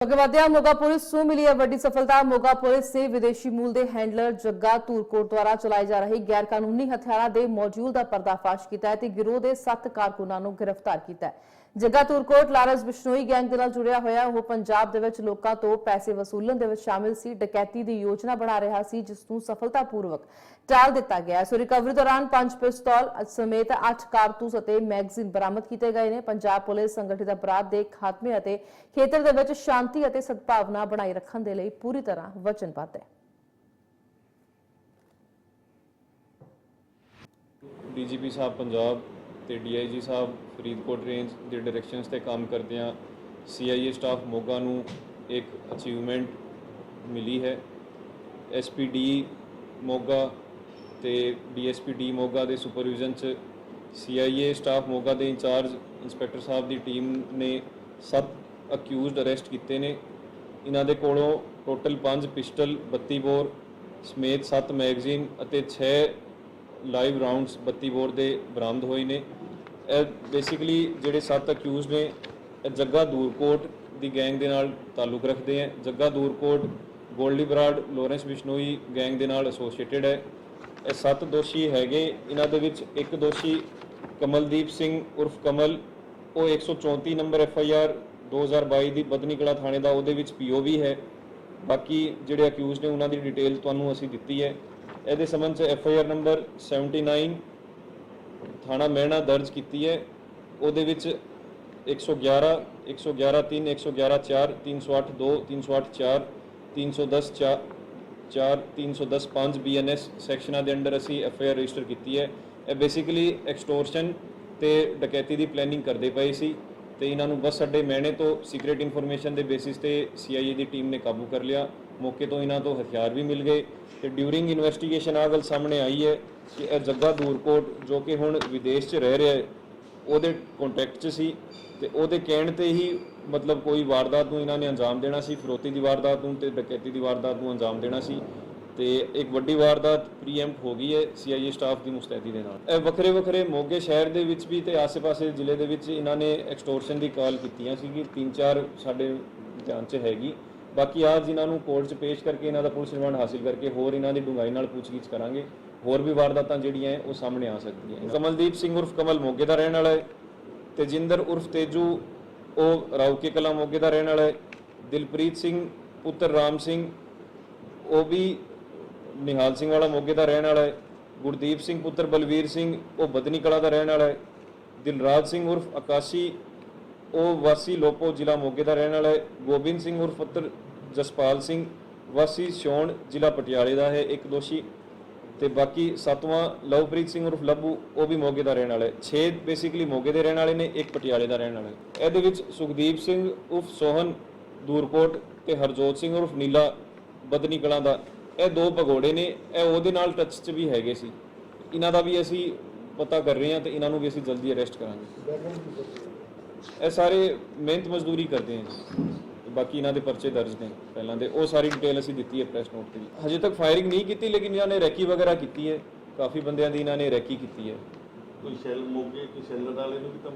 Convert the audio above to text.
ਅੱਗੇ ਵਧਿਆ ਮੋਗਾ ਪੁਲਿਸ ਨੂੰ ਮਿਲੀ ਹੈ ਵੱਡੀ ਸਫਲਤਾ। ਮੋਗਾ ਪੁਲਿਸ ਨੇ ਵਿਦੇਸ਼ੀ ਮੂਲ ਦੇ ਹੈਂਡਲਰ ਜੱਗਾ ਧੂਰਕੋਟ ਦੁਆਰਾ ਚਲਾਈ ਜਾ ਰਹੀ ਗੈਰ ਕਾਨੂੰਨੀ ਹਥਿਆਰਾਂ ਦੇ ਮੌਜੂਦ ਦਾ ਪਰਦਾਫਾਸ਼ ਕੀਤਾ ਹੈ ਤੇ ਗਿਰੋਹ ਦੇ 7 ਕਾਰਕੁਨਾਂ ਨੂੰ ਗ੍ਰਿਫਤਾਰ ਕੀਤਾ ਹੈ। ਜੱਗਾ ਧੂਰਕੋਟ ਲਾਰੈਂਸ ਬਿਸ਼ਨੋਈ ਗੈਂਗ ਦੇ ਨਾਲ ਜੁੜਿਆ ਹੋਇਆ, ਉਹ ਪੰਜਾਬ ਦੇ ਵਿੱਚ ਲੋਕਾਂ ਤੋਂ ਪੈਸੇ ਵਸੂਲਣ ਦੇ ਵਿੱਚ ਸ਼ਾਮਿਲ ਸੀ, ਡਕੈਤੀ ਦੀ ਯੋਜਨਾ ਬਣਾ ਰਿਹਾ ਸੀ, ਜਿਸ ਨੂੰ ਸਫਲਤਾਪੂਰਵਕ ਟਾਲ ਦਿੱਤਾ ਗਿਆ ਸੋ ਰਿਕਵਰੀ ਦੌਰਾਨ ਪੰਜ ਪਿਸਤੌਲ ਸਮੇਤ 8 ਕਾਰਤੂਸ ਅਤੇ ਮੈਗਜ਼ੀਨ ਬਰਾਮਦ ਕੀਤੇ ਗਏ ਨੇ। ਪੰਜਾਬ ਪੁਲਿਸ ਸੰਗਠਿਤ ਅਪਰਾਧ ਦੇ ਖਾਤਮੇ ਅਤੇ ਖੇਤਰ ਦੇ ਵਿੱਚ ਸ਼ਾਂਤੀ ਅਤੇ ਸਦਭਾਵਨਾ ਬਣਾਈ ਰੱਖਣ ਦੇ ਲਈ ਪੂਰੀ ਤਰ੍ਹਾਂ ਵਚਨਬੱਧ ਹੈ। ਡੀਜੀਪੀ ਸਾਹਿਬ ਪੰਜਾਬ ਤੇ ਡੀਆਈਜੀ ਸਾਹਿਬ ਫਰੀਦਕੋਟ ਰੇਂਜ ਦੇ ਡਾਇਰੈਕਸ਼ਨਸ ਤੇ ਕੰਮ ਕਰਦਿਆਂ ਸੀਆਈਏ ਸਟਾਫ ਮੋਗਾ ਨੂੰ ਇੱਕ ਅਚੀਵਮੈਂਟ ਮਿਲੀ ਹੈ। ਐਸਪੀਡੀ ਮੋਗਾ ਤੇ ਡੀਐਸਪੀਡੀ ਮੋਗਾ ਦੇ ਸੁਪਰਵਿਜ਼ਨ ਚ ਸੀਆਈਏ ਸਟਾਫ ਮੋਗਾ ਦੇ ਇੰਚਾਰਜ ਇੰਸਪੈਕਟਰ ਸਾਹਿਬ ਦੀ ਟੀਮ ਨੇ ਸੱਤ ਅਕਿਊਜ਼ਡ ਅਰੈਸਟ ਕੀਤੇ ਨੇ। ਇਹਨਾਂ ਦੇ ਕੋਲੋਂ ਟੋਟਲ 5 ਪਿਸਟਲ 32 ਬੋਰ, ਸਮੇਤ 7 ਮੈਗਜ਼ੀਨ ਅਤੇ 6 ਲਾਈਵ ਰਾਉਂਡਸ 32 ਬੋਰ ਦੇ ਬਰਾਮਦ ਹੋਏ ਨੇ। ਇਹ ਬੇਸਿਕਲੀ ਜਿਹੜੇ 7 ਅਕਿਊਜ਼ ਨੇ, ਇਹ ਜੱਗਾ ਦੂਰਕੋਟ ਦੀ ਗੈਂਗ ਦੇ ਨਾਲ ਤਾਲੁਕ ਰੱਖਦੇ ਹੈ ਜੱਗਾ ਦੂਰਕੋਟ ਗੋਲਡੀ ਬਰਾਡ ਲੋਰੈਂਸ ਬਿਸ਼ਨੋਈ ਗੈਂਗ ਦੇ ਨਾਲ ਐਸੋਸੀਏਟਿਡ ਹੈ। ਇਹ ਸੱਤ ਦੋਸ਼ੀ ਹੈਗੇ। ਇਹਨਾਂ ਦੇ ਵਿੱਚ ਇੱਕ ਦੋਸ਼ੀ ਕਮਲਦੀਪ ਸਿੰਘ ਉਰਫ ਕਮਲ, ਉਹ 134 ਨੰਬਰ ਐਫ ਆਈ ਆਰ 2022 ਦੀ ਬਦਨੀ ਕਲਾ ਥਾਣੇ ਦਾ ਉਹਦੇ ਵਿੱਚ ਪੀਓ ਵੀ ਹੈ। ਬਾਕੀ ਜਿਹੜੇ ਅਕਿਊਜ਼ ਨੇ, ਉਹਨਾਂ ਦੀ ਡਿਟੇਲ ਤੁਹਾਨੂੰ ਅਸੀਂ ਦਿੱਤੀ ਹੈ। ਇਹਦੇ ਸੰਬੰਧ ਚ ਐਫ ਆਈ ਆਰ ਨੰਬਰ 79 ਥਾਣਾ ਮਹਿਣਾ ਦਰਜ ਕੀਤੀ ਹੈ। ਉਹਦੇ ਵਿੱਚ 111 111 3 111 4 308 2 308 4 310 4 4 310 5 ਬੀਐਨਐਸ ਸੈਕਸ਼ਨਾਂ ਦੇ ਅੰਡਰ ਅਸੀਂ ਐਫ ਆਈ ਆਰ ਰਜਿਸਟਰ ਕੀਤੀ ਹੈ। ਇਹ ਬੇਸਿਕਲੀ ਐਕਸਟੋਰਸ਼ਨ ਤੇ ਡਕੈਤੀ ਦੀ ਪਲੈਨਿੰਗ ਕਰਦੇ ਪਏ ਸੀ। ਤੇ ਇਹਨਾਂ ਨੂੰ ਬਸ ਅੱਡੇ ਮਹਿਣੇ ਤੋਂ ਸੀਕ੍ਰੀਟ ਇਨਫੋਰਮੇਸ਼ਨ ਦੇ ਬੇਸਿਸ ਤੇ ਸੀਆਈਏ ਦੀ ਟੀਮ ਨੇ ਕਾਬੂ ਕਰ ਲਿਆ। ਮੌਕੇ ਤੋਂ ਇਹਨਾਂ ਤੋਂ ਹਥਿਆਰ ਵੀ ਮਿਲ ਗਏ ਤੇ ਡਿਊਰਿੰਗ ਇਨਵੈਸਟੀਗੇਸ਼ਨ ਆ ਗੱਲ ਸਾਹਮਣੇ ਆਈ ਹੈ ਕਿ ਇਹ ਜੱਗਾ ਦੂਰਕੋਟ ਜੋ ਕਿ ਹੁਣ ਵਿਦੇਸ਼ 'ਚ ਰਹਿ ਰਿਹਾ ਹੈ, ਉਹਦੇ ਕੰਟੈਕਟ 'ਚ ਸੀ ਤੇ ਉਹਦੇ ਕਹਿਣ ਤੇ ਹੀ ਮਤਲਬ ਕੋਈ ਵਾਰਦਾਤ ਨੂੰ ਇਹਨਾਂ ਨੇ ਅੰਜਾਮ ਦੇਣਾ ਸੀ, ਫਰੋਤੀ ਦੀ ਵਾਰਦਾਤ ਨੂੰ ਤੇ ਡਕੈਤੀ ਦੀ ਵਾਰਦਾਤ ਨੂੰ ਅੰਜਾਮ ਦੇਣਾ ਸੀ। ਤੇ ਇੱਕ ਵੱਡੀ ਵਾਰਦਾਤ ਪ੍ਰੀਐਮਪਟ ਹੋ ਗਈ ਹੈ ਸੀਆਈਏ ਸਟਾਫ ਦੀ ਮੁਸਤੈਦੀ ਦੇ ਨਾਲ। ਇਹ ਵੱਖਰੇ ਵੱਖਰੇ ਮੋਗੇ ਸ਼ਹਿਰ ਦੇ ਵਿੱਚ ਵੀ ਤੇ ਆਸ-ਪਾਸੇ ਜ਼ਿਲ੍ਹੇ ਦੇ ਵਿੱਚ ਇਹਨਾਂ ਨੇ ਐਕਸਟੋਰਸ਼ਨ ਦੀ ਕਾਲ ਕੀਤੀਆਂ ਸੀਗੀ ਤਿੰਨ ਚਾਰ ਸਾਡੇ ਧਿਆਨ 'ਚ ਹੈਗੀ। ਬਾਕੀ ਆਜ ਇਹਨਾਂ ਨੂੰ ਕੋਰਟ 'ਚ ਪੇਸ਼ ਕਰਕੇ ਇਹਨਾਂ ਦਾ ਪੁਲਿਸ ਰਿਮਾਂਡ ਹਾਸਿਲ ਕਰਕੇ ਹੋਰ ਇਹਨਾਂ ਦੀ ਡੂੰਘਾਈ ਨਾਲ ਪੁੱਛਗਿੱਛ ਕਰਾਂਗੇ। ਹੋਰ ਵੀ ਵਾਰਦਾਤਾਂ ਜਿਹੜੀਆਂ ਉਹ ਸਾਹਮਣੇ ਆ ਸਕਦੀਆਂ ਕਮਲਦੀਪ ਸਿੰਘ ਉਰਫ ਕਮਲ ਮੋਗੇ ਦਾ ਰਹਿਣ ਵਾਲਾ ਹੈ ਤੇਜਿੰਦਰ ਉਰਫ ਤੇਜੂ, ਉਹ ਰਾਉਕੇ ਕਲਾ ਮੋਗੇ ਦਾ ਰਹਿਣ ਵਾਲਾ ਹੈ। ਦਿਲਪ੍ਰੀਤ ਸਿੰਘ, ਪੁੱਤਰ ਰਾਮ ਸਿੰਘ, ਉਹ ਵੀ ਨਿਹਾਲ ਸਿੰਘ ਵਾਲਾ ਮੋਗੇ ਦਾ ਰਹਿਣ ਵਾਲਾ ਹੈ, ਗੁਰਦੀਪ ਸਿੰਘ ਪੁੱਤਰ ਬਲਵੀਰ ਸਿੰਘ, ਉਹ ਬਦਨੀ ਕਲਾ ਦਾ ਰਹਿਣ ਵਾਲਾ ਹੈ, ਦਿਲਰਾਜ ਸਿੰਘ ਉਰਫ ਆਕਾਸ਼ੀ ਉਹ ਵਾਸੀ ਲੋਪੋ ਜ਼ਿਲ੍ਹਾ ਮੋਗੇ ਦਾ ਰਹਿਣ ਵਾਲਾ ਹੈ, ਗੋਬਿੰਦ ਸਿੰਘ ਉਰਫ ਪੁੱਤਰ ਜਸਪਾਲ ਸਿੰਘ, ਵਾਸੀ ਸਿਉਣ ਜ਼ਿਲ੍ਹਾ ਪਟਿਆਲੇ ਦਾ ਹੈ, ਇੱਕ ਦੋਸ਼ੀ, ਤੇ ਬਾਕੀ ਸਤਵਾਂ ਲਵਪ੍ਰੀਤ ਸਿੰਘ ਉਰਫ ਲੱਭੂ, ਉਹ ਵੀ ਮੋਗੇ ਦਾ ਰਹਿਣ ਵਾਲਾ ਹੈ। 6 ਬੇਸਿਕਲੀ ਮੋਗੇ ਦੇ ਰਹਿਣ ਵਾਲੇ ਨੇ, ਇੱਕ ਪਟਿਆਲੇ ਦਾ ਰਹਿਣ ਵਾਲਾ ਹੈ। ਇਹਦੇ ਵਿੱਚ ਸੁਖਦੀਪ ਸਿੰਘ ਉਰਫ ਸੋਹਨ, ਦੂਰਕੋਟ, ਤੇ ਹਰਜੋਤ ਸਿੰਘ ਉਰਫ ਨੀਲਾ ਬਦਨੀ ਕਲਾਂ ਦਾ ਇਹ ਦੋ ਭਗੋੜੇ ਨੇ, ਇਹ ਉਹਦੇ ਨਾਲ ਟੱਚ 'ਚ ਵੀ ਹੈਗੇ ਸੀ। ਇਹਨਾਂ ਦਾ ਵੀ ਅਸੀਂ ਪਤਾ ਕਰ ਰਹੇ ਹਾਂ ਤੇ ਇਹਨਾਂ ਨੂੰ ਵੀ ਅਸੀਂ ਜਲਦੀ ਅਰੈਸਟ ਕਰਾਂਗੇ। ਇਹ ਸਾਰੇ ਮਿਹਨਤ ਮਜ਼ਦੂਰੀ ਕਰਦੇ ਹੈ ਜੀ। ਬਾਕੀ ਇਹਨਾਂ ਦੇ ਪਰਚੇ ਦਰਜ ਨੇ ਪਹਿਲਾਂ ਦੇ। ਉਹ ਸਾਰੀ ਡਿਟੇਲ ਅਸੀਂ ਦਿੱਤੀ ਹੈ ਪ੍ਰੈਸ ਨੋਟ ਤੇ ਵੀ। ਹਜੇ ਤੱਕ ਫਾਇਰਿੰਗ ਨਹੀਂ ਕੀਤੀ, ਲੇਕਿਨ ਇਹਨਾਂ ਨੇ ਰੈਕੀ ਵਗੈਰਾ ਕੀਤੀ ਹੈ। ਕਾਫੀ ਬੰਦਿਆਂ ਦੀ ਇਹਨਾਂ ਨੇ ਰੈਕੀ ਕੀਤੀ ਹੈ। ਕੋਈ ਸ਼ੈਲ ਮੋਗੇ, ਕੋਈ ਸੈਲਰ ਵਾਲੇ ਨੂੰ ਵੀ ਤਾਂ